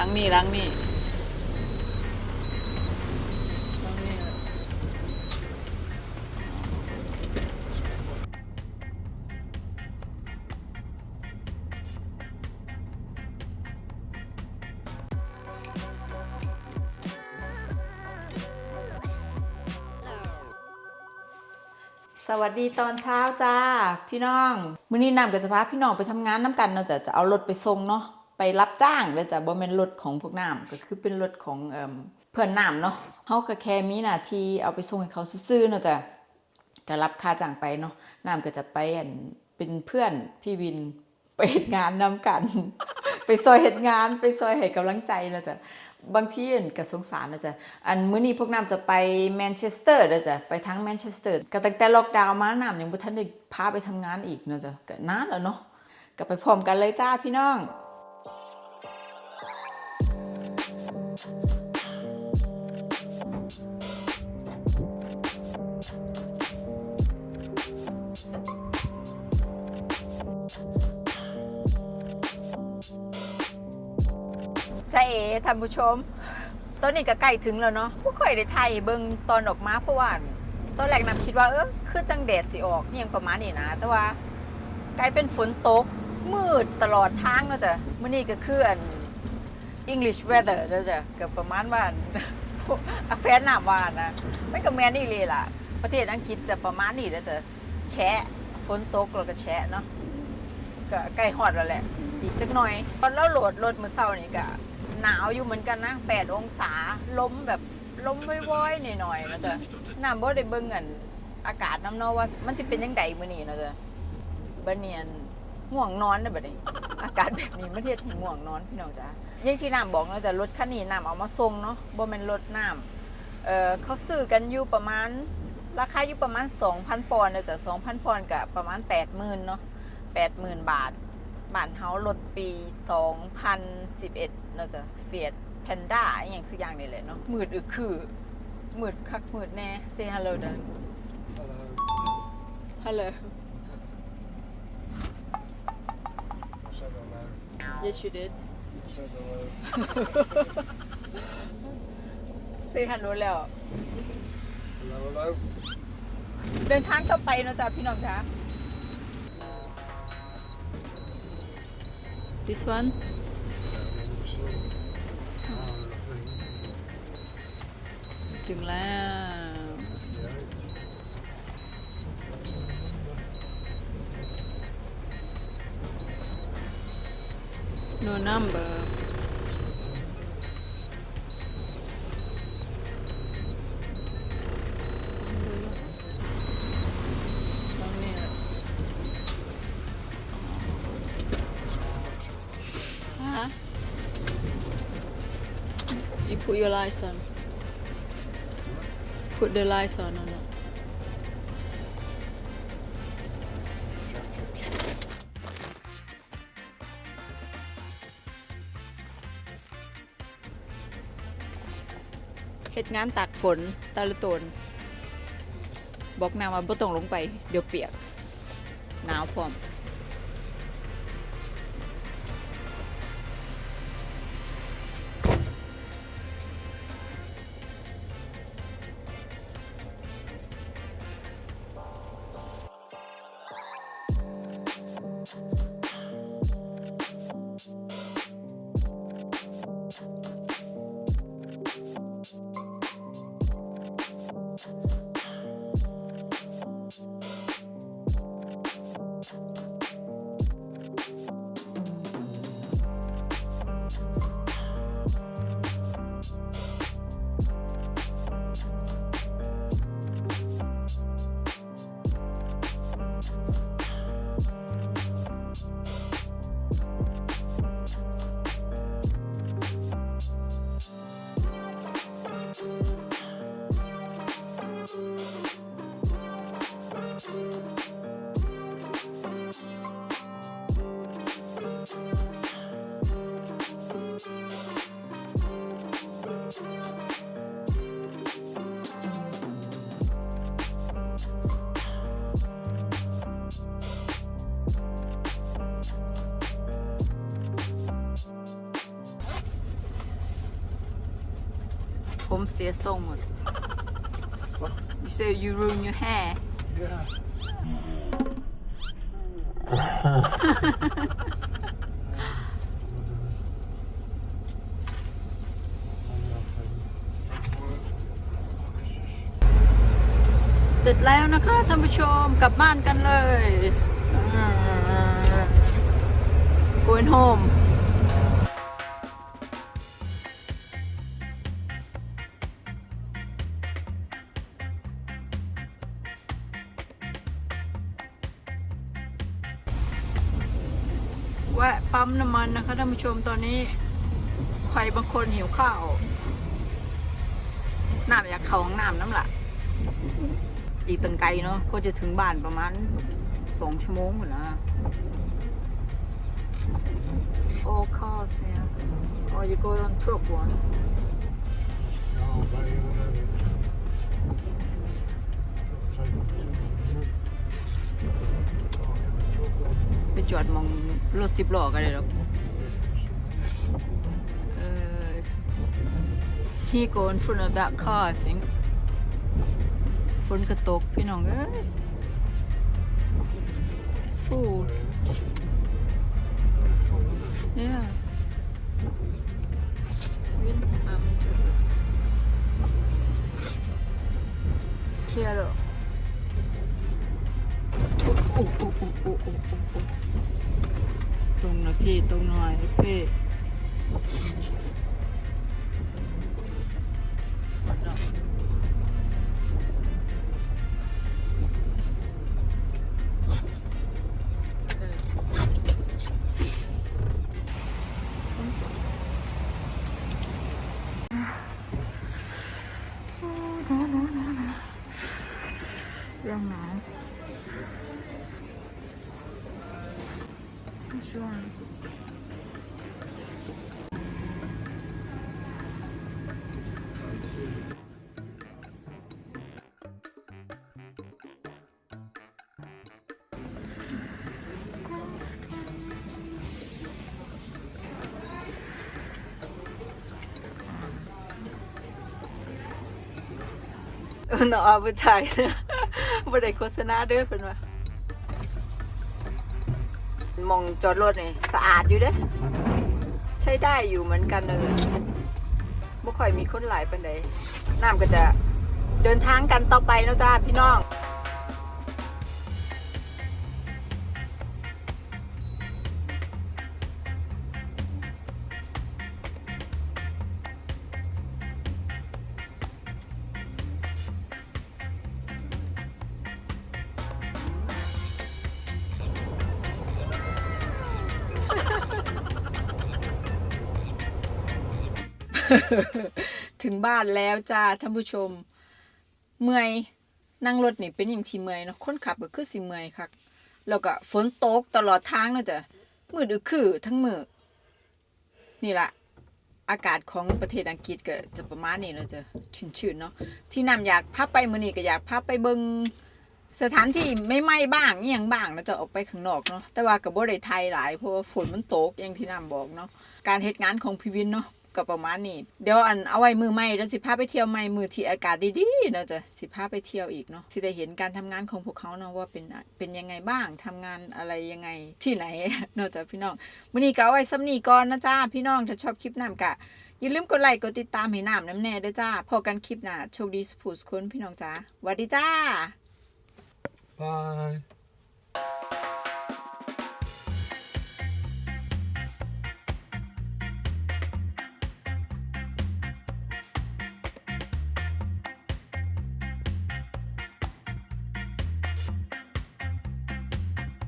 หลังนี่ลังนี่หลังนี่สวัสดีตอนเช้าจ้า พี่น้อง มื้อนี้นำกับจะพาพี่น้องไปทำงานน้ำกันเนาะจะจะเอารถไปส่งเนาะ ไปรับจ้างเด้อจ้ะบ่แม่นรถของพวกน้ำก็คือเป็นรถของเพื่อนน้ำเนาะเฮาก็แค่มีหน้าที่เอาไปส่งให้เขาซื่อๆเนาะจ้ะก็รับค่าจ้างไปเนาะน้ำก็จะไปอันเป็นเพื่อนพี่วินไปเฮ็ดงานนํกัน ไปซอยเฮ็ดงานไปซอยให้กำลังใจเนาะจ้ะบางทีอันก็สงสารเนาะจ้ะอันมื้อนี้พวกน้ำจะไปแมนเชสเตอร์เด้อจ้ะไปทางแมนเชสเตอร์ก็ตั้งแต่ล็อกดาวน์มาน้ำยังบ่ทันได้พาไปทำงานอีกเนาะจ้ะก็นานแล้วเนาะก็ไปพร้อมกันเลยจ้าพี่น้อง เอ๋ท่านผู้ชม ตอนนี้ก็ใกล้ถึงแล้วเนาะบ่ค่อยได้ถ่ายเบิ่งตอนออกมาเพราะว่าตอนแรกนำคิดว่าเออคือจังแดดสิออกเฮียงประมาณนี้นะ แต่ว่ากลายเป็นฝนตกมืดตลอดทางเนาะจ้ะมื้อนี้ก็คืออัน English weather เด้อจ้ะก็ประมาณว่าอาแฟนหน้ำว่านะมันก็แม่นอีหลีล่ะ ประเทศอังกฤษจะประมาณนี้เด้อจ้ะแฉะฝนตกแล้วก็แฉะเนาะก็ใกล้ฮอดแล้วแหละ อีกจักหน่อย ตอนเราโหลดรถมือเช้านี่ก็ หนาวอยู่เหมือนกันนะ8องศาลมแบบลมว้อยๆหน่อยๆนะจ๊ะน้ำบ่ได้เบิ่งอันอากาศน้ำเนาะว่ามันสิเป็นจังไดมื้อนี้นะจ๊ะบัดเนียนง่วงนอนนะบัดนี้ อากาศแบบนี้มันเฮ็ดให้ง่วงนอนพี่น้องจ้ะอย่างที่น้ำบอกเนาะแต่รถคันนี้น้ำเอามาส่งเนาะบ่แม่นรถน้ำเอ่อเขาซื้อกันอยู่ประมาณราคาอยู่ประมาณ 2,000 ปอนด์นะจ๊ะ2,000 ปอนด์ก็ประมาณ 80,000เนาะ80,000 บาท บ้านเฮารถปี 2011เนาะจ้ะเฟียดแพนด้าอหย่างสักอย่างนี่แหละเนาะมืดอึกคือมืดคักมืดแน่ say hello darling Hello. hello I said hello. yes you did I said hello. say hello แล้ว Hello, hello. เดินทางต่อไปเนาะจ้ะพี่น้องจ้ะ this one Down in the sun. Oh, I think. ถึงแล้ว Yeah. no number You put your lights on. Put the lights on or not? เฮ็ดงานตากฝนตาละตน บอกนางว่าบ่ต้องลงไป เดี๋ยวเปียก หนาวพร้อม ผมเสียทรงหมด You say you ruin your hair Yeah. Vad เสร็จแล้วนะคะท่านผู้ชมกลับบ้านกันเลยอ่า going home แวะปั๊มน้ำมันนะคะท่านผู้ชมตอนนี้ ใครบางคนหิวข้าวน้ำอยากเข้าห้องน้ำน้ำละอีกตังไกลเนาะก็จะถึงบ้านประมาณสองชั่วโมงหมดนะโอ้คอเสีย or you go on truck one Ja, berg och över. Säg något. Ja, จอดมองรถสิบล้อก็ได้หรอกเออ he go in front of that car I think ฝนกระตกพี่น้องเอ้ย full ตรง เรื่องหนาวช่วงเออเนาะเอาไปถ่ายนะบ่ได้โฆษณาเด้อเพิ่นว่ามองจอดรถนี่สะอาดอยู่เด้ใช้ได้อยู่เหมือนกันเลยบ่ค่อยมีคนหลายปานใดน้ำก็จะเดินทางกันต่อไปเนาะจ้าพี่น้อง ถึงบ้านแล้วจ้าท่านผู้ชม เมื่อยนั่งรถนี่เป็นอย่างที่เมื่อยเนาะคนขับก็คือสิเมื่อยคักแล้วก็ฝนตกตลอดทางเนาะจ้ะมืดอึคือทั้งมือนี่ละอากาศของประเทศอังกฤษก็จะประมาณนี้เนาะจ้ะชื้นๆเนาะที่นำอยากพาไปมื้อนี้ก็อยากพาไปเบิงสถานที่ไม่ไหม้บ้างอหยังบ้างเนาะจะออกไปข้างนอกเนาะแต่ว่าก็บ่ได้ไทยหลายเพราะว่าฝนมันตกอย่างที่นำบอกเนาะการเฮ็ดงานของพี่วินเนาะ ก็ประมาณนี้ เดี๋ยวอันเอาไว้มือใหม่เดี๋ยวสิพาไปเที่ยวใหม่มือที่อากาศดีๆเนาะจะสิพาไปเที่ยวอีกเนาะสิได้เห็นการทำงานของพวกเขาเนาะว่าเป็นเป็นยังไงบ้างทำงานอะไรยังไงที่ไหนเนาะจ้ะพี่น้องมื้อนี้ก็เอาไว้ซ้ำนี้ก่อนนะจ้าพี่น้องถ้าชอบคลิปน้ำกะอย่าลืมกดไลค์กดติดตามให้น้ำน้ำแน่ด้วยจ้าพอกันคลิปหน้าโชคดีสุขสุขคนพี่น้องจ้าหวัสดีจ้า Bye.